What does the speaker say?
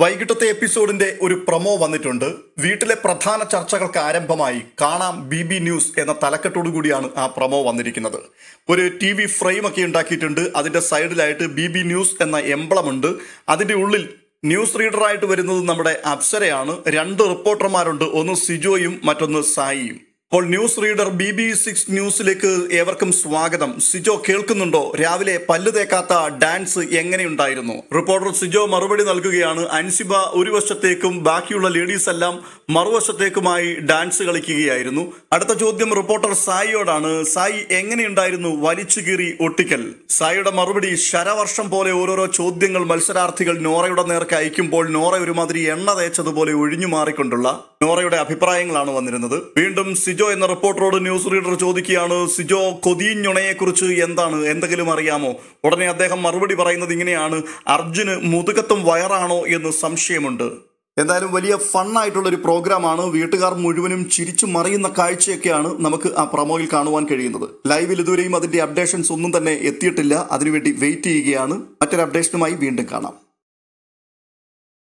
വൈകിട്ടത്തെ എപ്പിസോഡിന്റെ ഒരു പ്രൊമോ വന്നിട്ടുണ്ട്. വീട്ടിലെ പ്രധാന ചർച്ചകൾക്ക് ആരംഭമായി കാണാം ബി ബി ന്യൂസ് എന്ന തലക്കെട്ടോടു കൂടിയാണ് ആ പ്രൊമോ വന്നിരിക്കുന്നത്. ഒരു ടി വി ഫ്രെയിം ഒക്കെ ഉണ്ടാക്കിയിട്ടുണ്ട്. അതിന്റെ സൈഡിലായിട്ട് ബി ബി ന്യൂസ് എന്ന എംബ്ലമുണ്ട്. അതിന്റെ ഉള്ളിൽ ന്യൂസ് റീഡറായിട്ട് വരുന്നത് നമ്മുടെ അപ്സരയാണ്. രണ്ട് റിപ്പോർട്ടർമാരുണ്ട്. ഒന്ന് സിജോയും മറ്റൊന്ന് സായിയും. അപ്പോൾ news reader B B six ന്യൂസിലേക്ക് ഏവർക്കും സ്വാഗതം. സിജോ കേൾക്കുന്നുണ്ടോ? രാവിലെ പല്ലു തേക്കാത്ത ഡാൻസ് എങ്ങനെയുണ്ടായിരുന്നു? റിപ്പോർട്ടർ സിജോ മറുപടി നൽകുകയാണ്. അൻസിബ ഒരു വശത്തേക്കും ബാക്കിയുള്ള ലേഡീസ് എല്ലാം മറുവശത്തേക്കുമായി ഡാൻസ് കളിക്കുകയായിരുന്നു. അടുത്ത ചോദ്യം റിപ്പോർട്ടർ സായിയോടാണ്. സായി എങ്ങനെയുണ്ടായിരുന്നു വലിച്ചു കീറി ഒട്ടിക്കൽ? സായിയുടെ മറുപടി ശരവർഷം പോലെ ഓരോരോ ചോദ്യങ്ങൾ മത്സരാർത്ഥികൾ നോറയുടെ നേർക്ക് അയക്കുമ്പോൾ നോറ ഒരുമാതിരി എണ്ണ തേച്ചതുപോലെ ഒഴിഞ്ഞു മാറിക്കൊണ്ടുള്ള നോറയുടെ അഭിപ്രായങ്ങളാണ് വന്നിരുന്നത്. വീണ്ടും സിജോ എന്ന റിപ്പോർട്ടറോട് ന്യൂസ് റീഡർ ചോദിക്കുകയാണ് സിജോ കൊതിഞ്ഞുണയെ കുറിച്ച് എന്താണ്? എന്തെങ്കിലും അറിയാമോ? ഉടനെ അദ്ദേഹം മറുപടി പറയുന്നത് ഇങ്ങനെയാണ് അർജുന് മുതുകത്തും വയറാണോ എന്ന് സംശയമുണ്ട്. എന്തായാലും വലിയ ഫണ്ണായിട്ടുള്ള ഒരു പ്രോഗ്രാമാണ്. വീട്ടുകാർ മുഴുവനും ചിരിച്ചു മറിയുന്ന കാഴ്ചയൊക്കെയാണ് നമുക്ക് ആ പ്രൊമോയിൽ കാണുവാൻ കഴിയുന്നത്. ലൈവിൽ ഇതുവരെയും അതിന്റെ അപ്ഡേഷൻസ് ഒന്നും തന്നെ എത്തിയിട്ടില്ല. അതിനുവേണ്ടി വെയിറ്റ് ചെയ്യുകയാണ്. മറ്റൊരു അപ്ഡേഷനുമായി വീണ്ടും കാണാം.